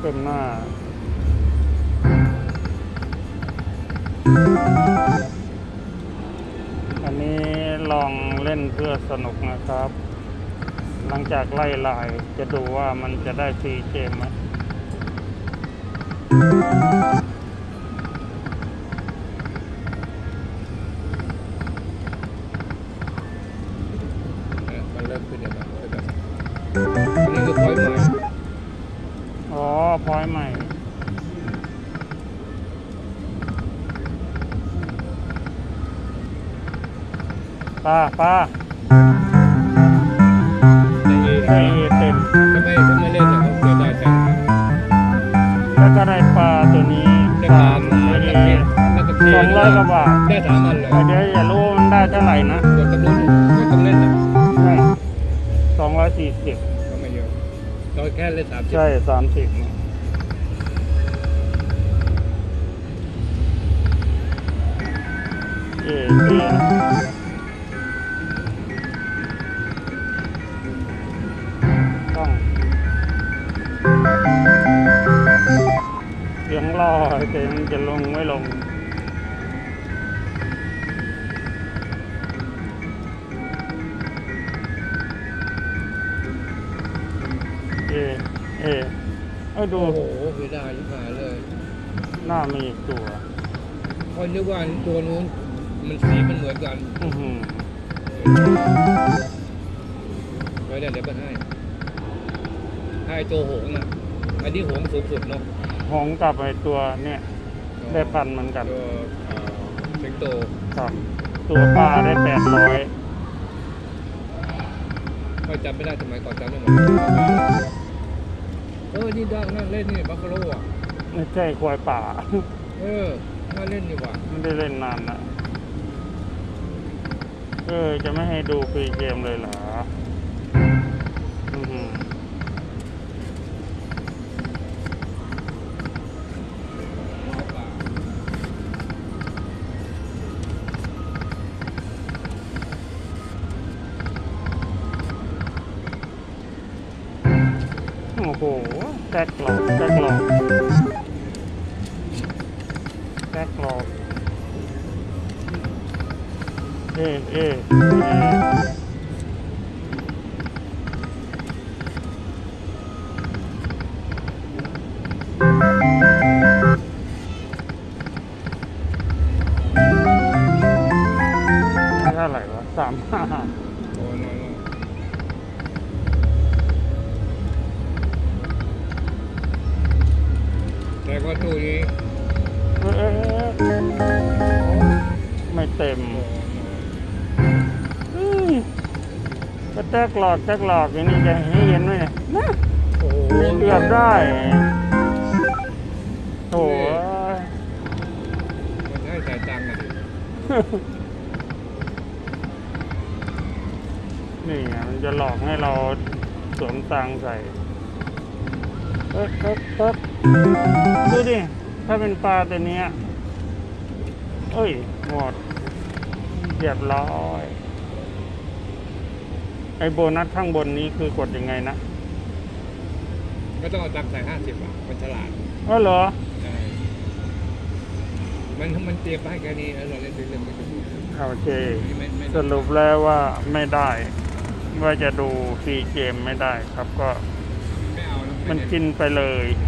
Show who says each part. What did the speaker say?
Speaker 1: เต็มหน้าอันนี้ลองเล่นเพื่อสนุกนะครับ หลังจากไล่ลายจะดูว่ามันจะได้ฟรีเกมไหม
Speaker 2: พอยต์ใหม่
Speaker 1: ป้าป้า
Speaker 2: ในเอ
Speaker 1: ได้เต็ม
Speaker 2: ถ้าไม่ถ้าไม่เล่นเนี่ยเขาเสียดายแทน
Speaker 1: แล้วก็ได้ปลาตัวนี้
Speaker 2: ได้
Speaker 1: สา
Speaker 2: ตามม
Speaker 1: ไอ
Speaker 2: นัก
Speaker 1: ดี
Speaker 2: เก็ตนักเก็ต
Speaker 1: สองร้อยกว่าบาท
Speaker 2: ได้สามอันเลย
Speaker 1: เดี๋ยวอย่ารู้ว่ามันได้เท่าไหร่นะ
Speaker 2: กดต้องรู้กดต้องเล่นนะ
Speaker 1: ใช่สองร้อยสี่สิบ
Speaker 2: ก็ไม่เยอะเราแค่เล่นสามสิบ
Speaker 1: ใช่สามสิบ ต้องเสียงรอแต่มันจะลงไม่ลงเอ๊ะเอ๊ะเอ้ยดู
Speaker 2: โอ้โหเสียดายยิ่งหายเลย
Speaker 1: หน้ามีอีกตัว
Speaker 2: คอยนึกว่าตัวนู้น มันสีมันเหมือนกัน
Speaker 1: อื้อหือ
Speaker 2: ไว้เดี๋ยวเดี๋ยวไปให้ให้ตัวหงส์อะอันนี้หงส์สูงสุดเนาะ
Speaker 1: หงส์กับไอตัวเนี่ยได้พันเหมือนกัน
Speaker 2: ตัวเอ่อเซ็งโต
Speaker 1: ครับตัวปลาได้แปดร้อย
Speaker 2: ไม่จำไม่ได้สมัยก่อนจำได้หมดเออนี่ดังนั่นเล่นนี่บัฟฟาโลอะ
Speaker 1: ไม่ใช่ควายป่า
Speaker 2: เออน่าเล่นดีว่ะ
Speaker 1: ไม่ได้เล่นนานนะ เออ จะไม่ให้ดูฟรีเกมเลยเหรออโอ้โหแจ็คหลอกแจ็คหลอกแจ็คหลอก อ๊ะเอ๊ะเอ๊ะไม่เท่าไหร่วะสามห้า
Speaker 2: โอ้น้อยมากแต่ก็ตู้นี้
Speaker 1: เอ๊ะไม่เต็ม
Speaker 2: โอ้
Speaker 1: แจ็คหลอกแจ็คหลอกอย่างนี้จะให้เห็นไหมเนี่ยนะ
Speaker 2: โอ้โห
Speaker 1: เกือบได้โถ่เอ้ย
Speaker 2: มันให้จ่ายตังค์อะดิ
Speaker 1: นี่มันจะหลอกให้เราสวมตังค์ใส่เอ๊ะเอ๊ะเอ๊ะดูดิ ถ้าเป็นปลาตัวเนี้ยเอ้ย หมดเรียบร้อย ไอโบนัสข้างบนนี้คือกดยังไงนะ
Speaker 2: ก็ต้องเอาตังค์ใส่ห้าสิบอะมันฉลาด
Speaker 1: อ๋อเหรอ
Speaker 2: ใช่มันมันเตรียมไปให้แค่นี้แล้วเราเล่นเล่นไม่ถึง
Speaker 1: โอเค
Speaker 2: ไม่ไม่
Speaker 1: สรุปแล้วว่าไม่ได้ ว่าจะดูฟรีเกมไม่ได้ครับก็
Speaker 2: ไม่เอาแล้ว
Speaker 1: มัน
Speaker 2: ไเล่
Speaker 1: กินไปเลย
Speaker 2: เ